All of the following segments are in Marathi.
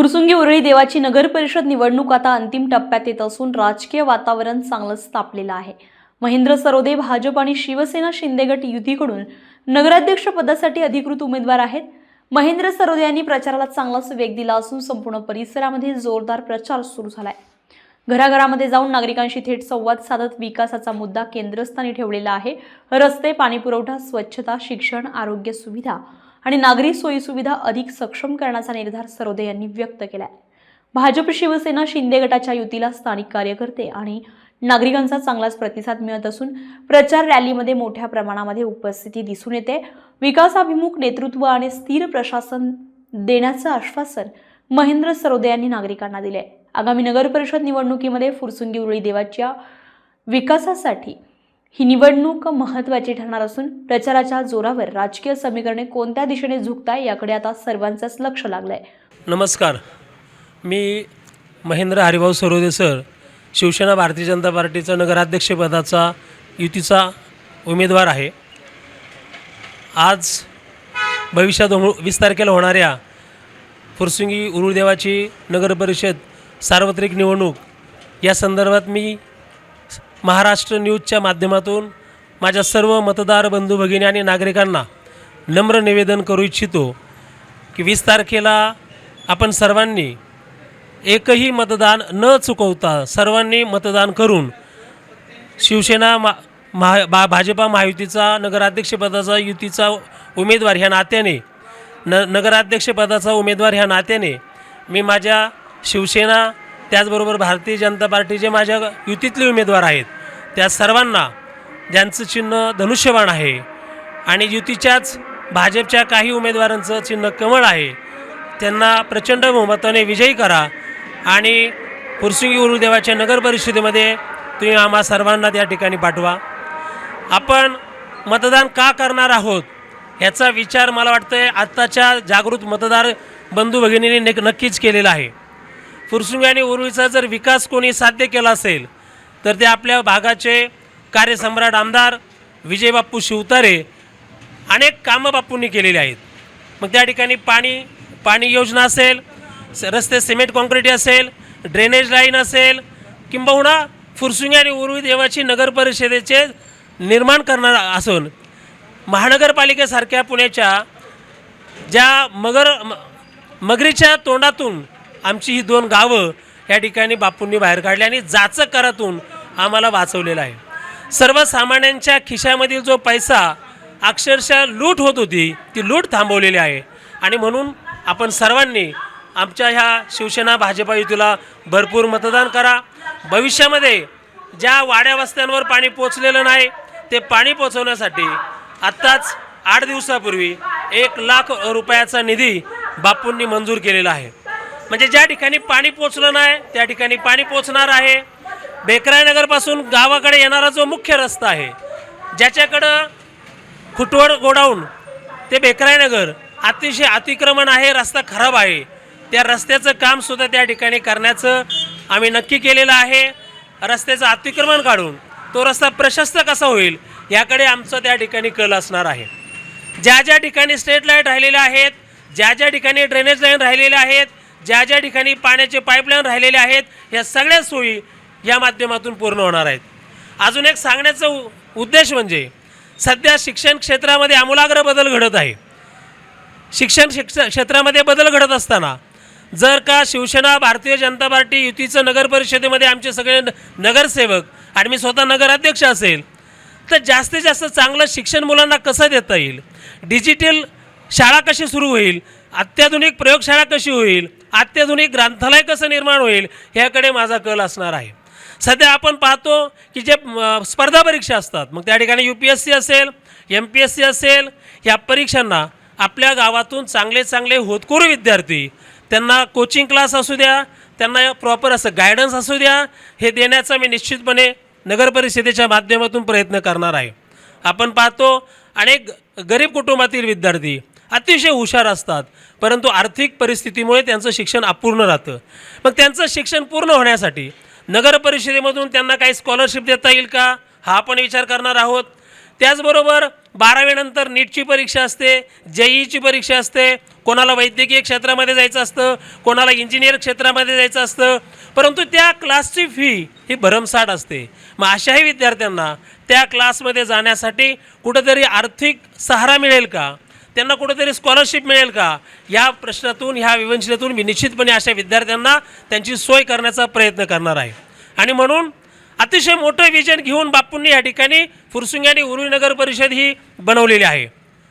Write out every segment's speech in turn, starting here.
फुरसुंगी उरळी देवाची नगर परिषद निवडणूक आता अंतिम टप्प्यात येत असून राजकीय वातावरण चांगलंच तापलेलं आहे. महेंद्र सरोदे भाजप आणि शिवसेना शिंदेगट युतीकडून नगराध्यक्ष पदासाठी अधिकृत उमेदवार आहेत. महेंद्र सरोदे यांनी प्रचाराला चांगलाच वेग दिला असून संपूर्ण परिसरामध्ये जोरदार प्रचार सुरू झालाय. घराघरामध्ये जाऊन नागरिकांशी थेट संवाद साधत विकासाचा मुद्दा केंद्रस्थानी ठेवलेला आहे. रस्ते पाणीपुरवठा स्वच्छता शिक्षण आरोग्य सुविधा आणि नागरी सोयीसुविधा अधिक सक्षम करण्याचा निर्धार सरोदे यांनी व्यक्त केलाय. भाजप शिवसेना शिंदे गटाच्या युतीला स्थानिक कार्यकर्ते आणि नागरिकांचा चांगलाच प्रतिसाद मिळत असून प्रचार रॅलीमध्ये मोठ्या प्रमाणामध्ये उपस्थिती दिसून येते. विकासाभिमुख नेतृत्व आणि स्थिर प्रशासन देण्याचं आश्वासन महेंद्र सरोदे यांनी नागरिकांना दिले आगामी नगर परिषद निवडणुकीमध्ये फुरसुंगी उरळी देवाच्या विकासासाठी ही निवडणूक महत्त्वाची ठरणार असून प्रचाराच्या जोरावर राजकीय समीकरणे कोणत्या दिशेने झुकताय याकडे आता सर्वांचंच लक्ष लागलंय. नमस्कार. मी महेंद्र हरिभाऊ सरोदे सर. शिवसेना भारतीय जनता पार्टीचा नगराध्यक्षपदाचा युतीचा उमेदवार आहे. आज भविष्यात हो वीस तारखेला होणाऱ्या फुरसुंगी उरुळदेवाची नगरपरिषद सार्वत्रिक निवडणूक या संदर्भात मी महाराष्ट्र न्यूजच्या माध्यमातून माझ्या सर्व मतदार बंधू भगिनी आणि नागरिकांना नम्र निवेदन करू इच्छितो की वीस तारखेला आपण सर्वांनी एकही मतदान न चुकवता सर्वांनी मतदान करून शिवसेना मा महा भा भाजपा महायुतीचा नगराध्यक्षपदाचा युतीचा उमेदवार ह्या नात्याने न नगराध्यक्षपदाचा उमेदवार ह्या नात्याने मी माझ्या शिवसेना त्याचबरोबर भारतीय जनता पार्टीचे माझ्या युतीतले उमेदवार आहेत त्या सर्वांना ज्यांचं चिन्ह धनुष्यबाण आहे आणि युतीच्याच भाजपच्या काही उमेदवारांचं चिन्ह कमळ आहे त्यांना प्रचंड बहुमताने विजयी करा आणि पुरसुंगी गुरुदेवाच्या नगर परिषदेमध्ये तुम्ही आम्हा सर्वांना त्या ठिकाणी पाठवा. आपण मतदान का करणार आहोत ह्याचा विचार मला वाटतं आहे आत्ताच्या जागृत मतदार बंधू भगिनीने नक्कीच केलेला आहे. फुरसुंगी आणि उरुळीचा जर विकास कोणी साध्य केला असेल तर ते आपल्या भागाचे कार्यसम्राट आमदार विजयबाप्पू शिवतारे अनेक कामं बापूंनी केलेली आहेत. मग त्या ठिकाणी पाणी पाणी योजना असेल स- रस्ते सिमेंट कॉन्क्रीट असेल ड्रेनेज लाईन असेल किंबहुना फुरसुंगी आणि उर्वी देवाची नगर परिषदेचे निर्माण करणार असून महानगरपालिकेसारख्या पुण्याच्या ज्या मगर म- मगरीच्या तोंडातून आमची ही दोन गावं या ठिकाणी बापूंनी बाहेर काढली आणि जाचं करातून आम्हाला वाचवलेलं आहे. सर्वसामान्यांच्या खिशामधील जो पैसा अक्षरशः लूट होत होती ती लूट थांबवलेली आहे. आणि म्हणून आपण सर्वांनी आमच्या ह्या शिवसेना भाजपा युतीला भरपूर मतदान करा. भविष्यामध्ये ज्या वाड्या वस्त्यांवर पाणी पोचलेलं नाही ते पाणी पोचवण्यासाठी आत्ताच आठ दिवसापूर्वी एक लाख रुपयाचा निधी बापूंनी मंजूर केलेला आहे. म्हणजे ज्या ठिकाणी पाणी पोचलं नाही त्या ठिकाणी पाणी पोचणार आहे. बेकरायनगरपासून गावाकडे येणारा जो मुख्य रस्ता आहे ज्याच्याकडं खुटवड गोडाऊन ते बेकरायनगर अतिशय अतिक्रमण आहे रस्ता खराब आहे. त्या रस्त्याचं कामसुद्धा त्या ठिकाणी करण्याचं आम्ही नक्की केलेलं आहे. रस्त्याचं अतिक्रमण काढून तो रस्ता प्रशस्त कसा होईल याकडे आमचं त्या ठिकाणी कल असणार आहे. ज्या ज्या ठिकाणी स्ट्रेट लाइट राहिलेल्या आहेत ज्या ज्या ठिकाणी ड्रेनेज लाईन राहिलेल्या आहेत ज्या ज्या ठिकाणी पाण्याचे पाईपलाईन राहिलेले आहेत या सगळ्या सोयी या माध्यमातून पूर्ण होणार आहेत. अजून एक सांगण्याचा उ- उद्देश म्हणजे सध्या शिक्षण क्षेत्रामध्ये आमूलाग्र बदल घडत आहे. शिक्षण शिक्ष क्षेत्रामध्ये बदल घडत असताना जर का शिवसेना भारतीय जनता पार्टी युतीचं नगर परिषदेमध्ये आमचे सगळे न- नगरसेवक आणि मी स्वतः नगराध्यक्ष असेल तर जास्तीत जास्त चांगलं शिक्षण मुलांना कसं देता येईल? डिजिटल शाळा कशी सुरू होईल? अत्याधुनिक प्रयोगशाळा कशी होईल? अत्याधुनिक ग्रंथालय कसं निर्माण होईल ह्याकडे माझा कल असणार आहे. सध्या आपण पाहतो की जे स्पर्धा परीक्षा असतात मग त्या ठिकाणी यू पी एस सी असेल एम पी एस सी असेल ह्या परीक्षांना आपल्या गावातून चांगले चांगले होतकरू विद्यार्थी त्यांना कोचिंग क्लास असू द्या त्यांना प्रॉपर असं गायडन्स असू द्या हे देण्याचा मी निश्चितपणे नगर परिषदेच्या माध्यमातून प्रयत्न करणार आहे. आपण पाहतो अनेक गरीब कुटुंबातील विद्यार्थी अतिशय हुशार असतात. परंतु आर्थिक परिस्थितीमुळे त्यांचं शिक्षण अपूर्ण राहतं. मग त्यांचं शिक्षण पूर्ण होण्यासाठी नगर परिषदेमधून त्यांना काही स्कॉलरशिप देता येईल का? हा आपण विचार करणार आहोत. त्याचबरोबर बारावीनंतर नीटची परीक्षा असते जेईची परीक्षा असते. कोणाला वैद्यकीय क्षेत्रामध्ये जायचं असतं कोणाला इंजिनियर क्षेत्रामध्ये जायचं असतं. परंतु त्या क्लासची फी ही भरमसाठ असते. मग अशाही विद्यार्थ्यांना त्या क्लासमध्ये जाण्यासाठी कुठंतरी आर्थिक सहारा मिळेल का? त्यांना कुठेतरी स्कॉलरशिप मिळेल का? या प्रश्नातून ह्या विवंचनेतून मी निश्चितपणे अशा विद्यार्थ्यांना त्यांची सोय करण्याचा प्रयत्न करणार आहे. आणि म्हणून अतिशय मोठं विजन घेऊन बापूंनी या ठिकाणी फुरसुंगी आणि उरुळी नगर परिषद ही बनवलेली आहे.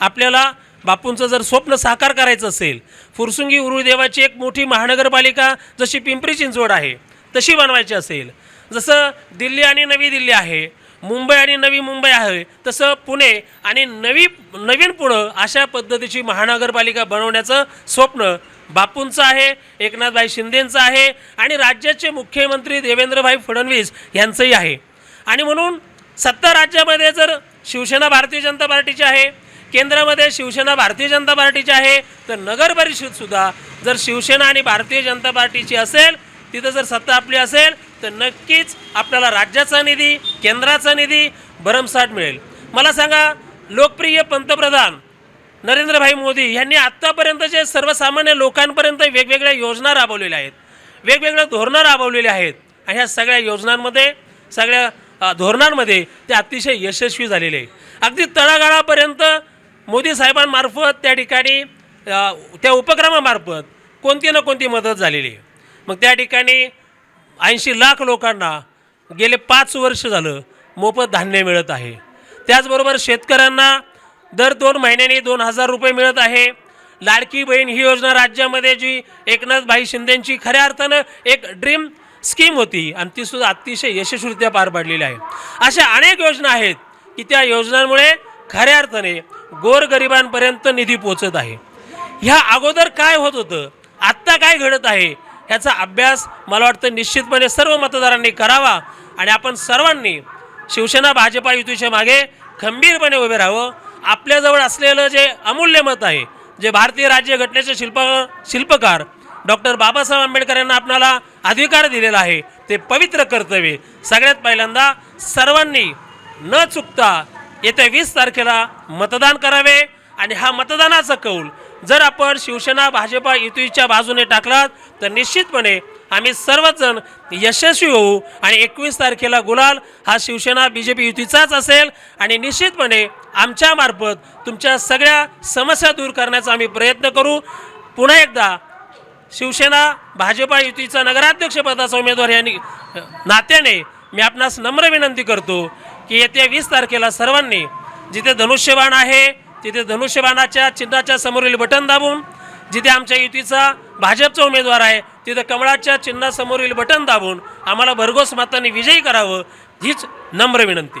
आपल्याला बापूंचं जर स्वप्न साकार करायचं असेल फुरसुंगी उरुळी देवाची एक मोठी महानगरपालिका जशी पिंपरी चिंचवड आहे तशी बनवायची असेल. जसं दिल्ली आणि नवी दिल्ली आहे मुंबई आणि नवी मुंबई आहे. तसं पुणे आणि नवी नवीन पुणं अशा पद्धतीची महानगरपालिका बनवण्याचं स्वप्न बापूंचं आहे एकनाथभाई शिंदेंचं आहे आणि राज्याचे मुख्यमंत्री देवेंद्रभाई फडणवीस यांचंही आहे. आणि म्हणून सत्ता राज्यामध्ये जर शिवसेना भारतीय जनता पार्टीची आहे केंद्रामध्ये शिवसेना भारतीय जनता पार्टीची आहे तर नगर परिषदसुद्धा जर शिवसेना आणि भारतीय जनता पार्टीची असेल तिथं जर सत्ता आपली असेल तर नक्कीच आपल्याला राज्याचा निधी केंद्राचा निधी भरमसाठ मिळेल. मला सांगा लोकप्रिय पंतप्रधान नरेंद्रभाई मोदी यांनी आत्तापर्यंत जे सर्वसामान्य लोकांपर्यंत वेगवेगळ्या योजना राबवलेल्या आहेत. वेगवेगळ्या धोरणं राबवलेली आहेत. आणि ह्या सगळ्या योजनांमध्ये सगळ्या धोरणांमध्ये ते अतिशय यशस्वी झालेले आहे अगदी तळागाळापर्यंत मोदी साहेबांमार्फत त्या ठिकाणी त्या उपक्रमामार्फत कोणती ना कोणती मदत झालेली आहे. मग त्या ठिकाणी ऐंशी लाख लोकांना गेले पाच वर्ष झालं मोफत धान्य मिळत आहे. त्याचबरोबर शेतकऱ्यांना दर दोन महिन्यांनी दोन हजार रुपये मिळत आहे. लाडकी बहीण ही योजना राज्यामध्ये जी एकनाथभाई शिंदेंची खऱ्या अर्थानं एक ड्रीम स्कीम होती आणि ती सुद्धा अतिशय यशस्वीरित्या पार पाडलेली आहे. अशा अनेक योजना आहेत की त्या योजनांमुळे खऱ्या अर्थाने गोरगरिबांपर्यंत निधी पोचत आहे. ह्या अगोदर काय होत होतं? आत्ता काय घडत आहे? ह्याचा अभ्यास मला वाटतं निश्चितपणे सर्व मतदारांनी करावा आणि आपण सर्वांनी शिवसेना भाजपा युतीच्या मागे खंबीरपणे उभे राहावं. आपल्याजवळ असलेलं जे अमूल्य मत आहे जे भारतीय राज्यघटनेचे शिल्प शिल्पकार डॉक्टर बाबासाहेब आंबेडकर यांना आपणाला अधिकार दिलेला आहे ते पवित्र कर्तव्य सगळ्यात पहिल्यांदा सर्वांनी न चुकता येत्या वीस तारखेला मतदान करावे आणि हा मतदानाचा कौल जर आपण शिवसेना भाजपा युतीच्या बाजूने टाकलात तर निश्चितपणे आम्ही सर्वजण यशस्वी होऊ आणि एकवीस तारखेला गुलाल हा शिवसेना बी जे पी युतीचाच असेल आणि निश्चितपणे आमच्यामार्फत तुमच्या सगळ्या समस्या दूर करण्याचा आम्ही प्रयत्न करू. पुन्हा एकदा शिवसेना भाजपा युतीचा नगराध्यक्षपदाचा उमेदवार या नात्याने मी आपणास नम्र विनंती करतो की येत्या वीस तारखेला सर्वांनी जिथे धनुष्यबाण आहे तिथे धनुष्यबाणाच्या चिन्हाच्या समोरील बटन दाबून जिथे आमच्या युतीचा भाजपचा उमेदवार आहे तिथे कमळाच्या चिन्हासमोरील बटन दाबून आम्हाला भरघोस मतांनी विजयी करावं हीच नम्र विनंती.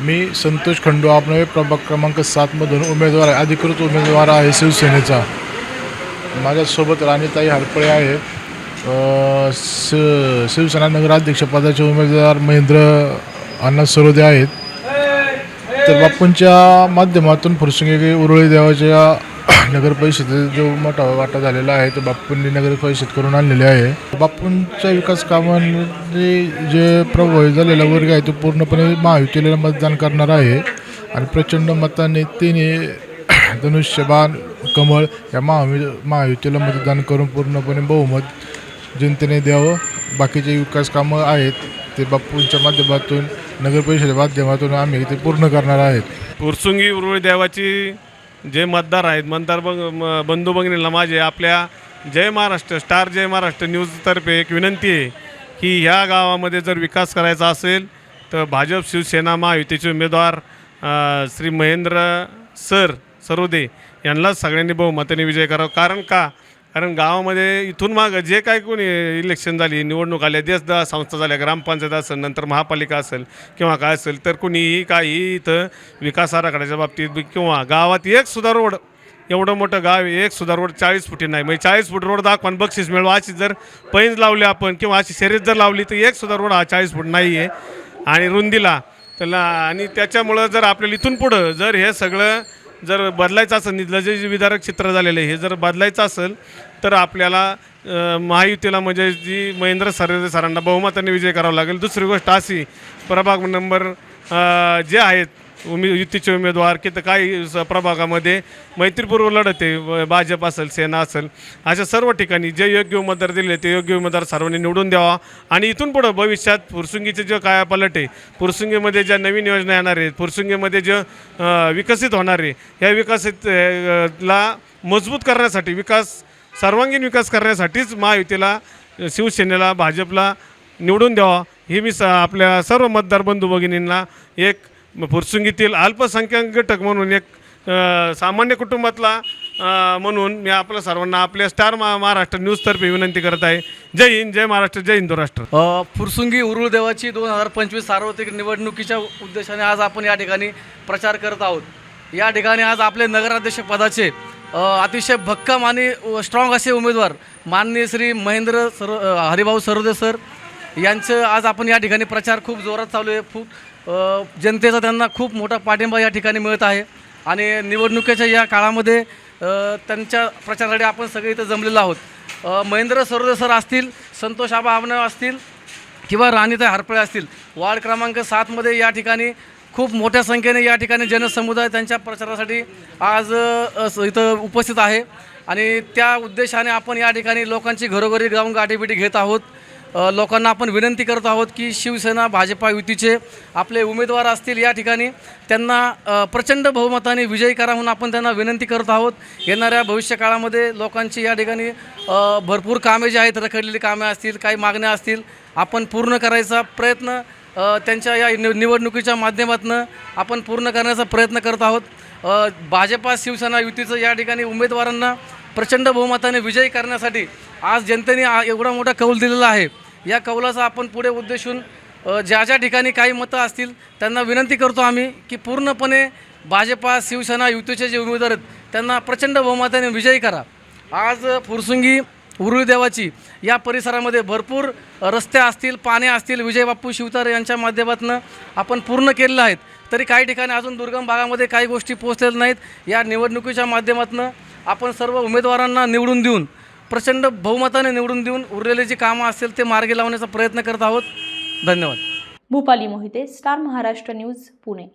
मी संतोष खंडू आपणवे प्रभाग क्रमांक सातमधून उमेदवार आहे अधिकृत उमेदवार आहे शिवसेनेचा. माझ्यासोबत राणीताई हरपळे आहे. शिवसेना नगराध्यक्षपदाचे उमेदवार महेंद्र अण्णा सरोदे आहेत. तर बापूंच्या माध्यमातून फुरसुंगी उरुळी देवाच्या नगर परिषदेत जो मोठा वाटा झालेला आहे तो बाप्पूंनी नगर परिषद करून आणलेले आहे. बापूंच्या विकास कामांनी जे प्रभावित झालेला वर्ग आहे तो पूर्णपणे महायुतीला मतदान करणार आहे. आणि प्रचंड मताने तिने धनुष्यबाण कमळ या महावि महायुतीला मतदान करून पूर्णपणे बहुमत जनतेने द्यावं. बाकीचे विकास कामं आहेत. ते बापूंच्या माध्यमातून नगर परिषदेच्या माध्यमातून आम्ही ते पूर्ण करणार आहेत. पुरसुंगी उरुळी देवाची जे मतदार आहेत मतदार बंग म- बंधू भगिनीला माझे आपल्या जय महाराष्ट्र स्टार जय महाराष्ट्र न्यूजतर्फे एक विनंती आहे की ह्या गावामध्ये जर विकास करायचा असेल तर भाजप शिवसेना महायुतीचे उमेदवार श्री महेंद्र सर सरोदे यांनाच सगळ्यांनी बहुमताने विजय करावा. कारण का? कारण गावामध्ये इथून मागं जे काय कोणी इलेक्शन झाली निवडणूक आल्या देश दा संस्था झाल्या ग्रामपंचायत असेल नंतर महापालिका असेल किंवा काय असेल तर कुणीही काही इथं विकास आराखड्याच्या बाबतीत किंवा गावात एक सुद्धा रोड एवढं मोठं गाव आहे, एक सुद्धा रोड चाळीस फुटी नाही. म्हणजे चाळीस फूट रोड दाखवा बक्षीस मिळवा. अशी जर पैंज लावली आपण किंवा अशी शर्यत जर लावली तर एक सुद्धा रोड हा चाळीस फूट नाही आहे. आणि रुंदीला त्याला आणि त्याच्यामुळं जर आपल्याला इथून पुढं जर हे सगळं जर बदलायचं असेल निधलं जे विदारक चित्र झालेलं आहे हे जर बदलायचं असेल तर आपल्याला महायुतीला म्हणजे जी महेंद्र सरदे सरांना बहुमताने विजय करावा लागेल. दुसरी गोष्ट अशी प्रभाग नंबर जे आहेत उमे युतीचे उमेदवार की तर काही स- प्रभागामध्ये मैत्रीपूर्व लढत आहे. भाजप असेल सेना असेल अशा सर्व ठिकाणी जे योग्य उमेदवार दिले ते योग्य उमेदवार सर्वांनी निवडून द्यावा. आणि इथून पुढं भविष्यात फुरसुंगीचे जे काय पलट आहे फुरसुंगीमध्ये ज्या नवीन योजना येणार आहेत फुरसुंगीमध्ये जे विकसित होणार आहे या विकसित ला मजबूत करण्यासाठी विकास सर्वांगीण विकास करण्यासाठीच महायुतीला शिवसेनेला भाजपला निवडून द्यावा. हे मी स आपल्या सर्व मतदार बंधू भगिनींना एक फुरसुंगीतील अल्पसंख्याक घटक म्हणून एक सामान्य कुटुंबातला म्हणून मी आपल्या सर्वांना आपल्या स्टार मा महाराष्ट्र न्यूजतर्फे विनंती करत आहे. जय हिंद जय महाराष्ट्र जय हिंदू राष्ट्र. फुरसुंगी उरुळ देवाची दोन हजार पंचवीस सार्वत्रिक निवडणुकीच्या उद्देशाने आज आपण या ठिकाणी प्रचार करत आहोत. या ठिकाणी आज आपले नगराध्यक्ष पदाचे अतिशय भक्कम आणि स्ट्रॉंग असे उमेदवार माननीय श्री महेंद्र सर हरिभाऊ सरोदे सर यांचं आज आपण या ठिकाणी प्रचार खूप जोरात चालू आहे. खूप जनतेचा त्यांना खूप मोठा पाठिंबा या ठिकाणी मिळत आहे. आणि निवडणुकीच्या या काळामध्ये त्यांच्या प्रचारासाठी आपण सगळे इथं जमलेलो आहोत. महेंद्र सरोदे सर असतील संतोष आबा आबनाव असतील किंवा राणीताई हरपळे असतील वार्ड क्रमांक सातमध्ये या ठिकाणी खूप मोठ्या संख्येने या ठिकाणी जनसमुदाय त्यांच्या प्रचारासाठी आज इथं उपस्थित आहे. आणि त्या उद्देशाने आपण या ठिकाणी लोकांची घरोघरी जाऊन गाठीबिटी घेत आहोत. लोकांना आपण विनंती करत आहोत की शिवसेना भाजपा युतीचे आपले उमेदवार असतील या ठिकाणी. त्यांना प्रचंड बहुमताने विजयी करा म्हणून आपण त्यांना विनंती करत आहोत. येणाऱ्या भविष्यकाळामध्ये लोकांची या ठिकाणी भरपूर कामे जी आहेत रखडलेली कामे असतील काही मागण्या असतील आपण पूर्ण करायचा प्रयत्न त्यांच्या या निव निवडणुकीच्या माध्यमातून आपण पूर्ण करण्याचा प्रयत्न करत आहोत. भाजपा शिवसेना युतीचं या ठिकाणी उमेदवारांना प्रचंड बहुमताने विजयी करण्यासाठी आज जनतेने आ- एवढा मोठा कौल दिलेला आहे. या कौलाचा आपण पुढे उद्देशून ज्या ज्या ठिकाणी काही मतं असतील त्यांना विनंती करतो आम्ही की पूर्णपणे भाजपा शिवसेना युतीचे जे उमेदवार आहेत त्यांना प्रचंड बहुमताने विजयी करा. आज फुरसुंगी उरुळी देवाची या परिसरामध्ये भरपूर रस्ते असतील पाने असतील विजय बाप्पू शिवतारे यांच्या माध्यमातून आपण पूर्ण केलेलं आहेत. तरी काही ठिकाणी अजून दुर्गम भागामध्ये काही गोष्टी पोहोचलेल्या नाहीत. या निवडणुकीच्या माध्यमातून आपण सर्व उमेदवारांना निवडून देऊन प्रचंड बहुमताने निवडून देऊन उरलेले जे कामं असेल ते मार्गी लावण्याचा प्रयत्न करत आहोत. धन्यवाद. Bhupali Mohite star Maharashtra news Pune.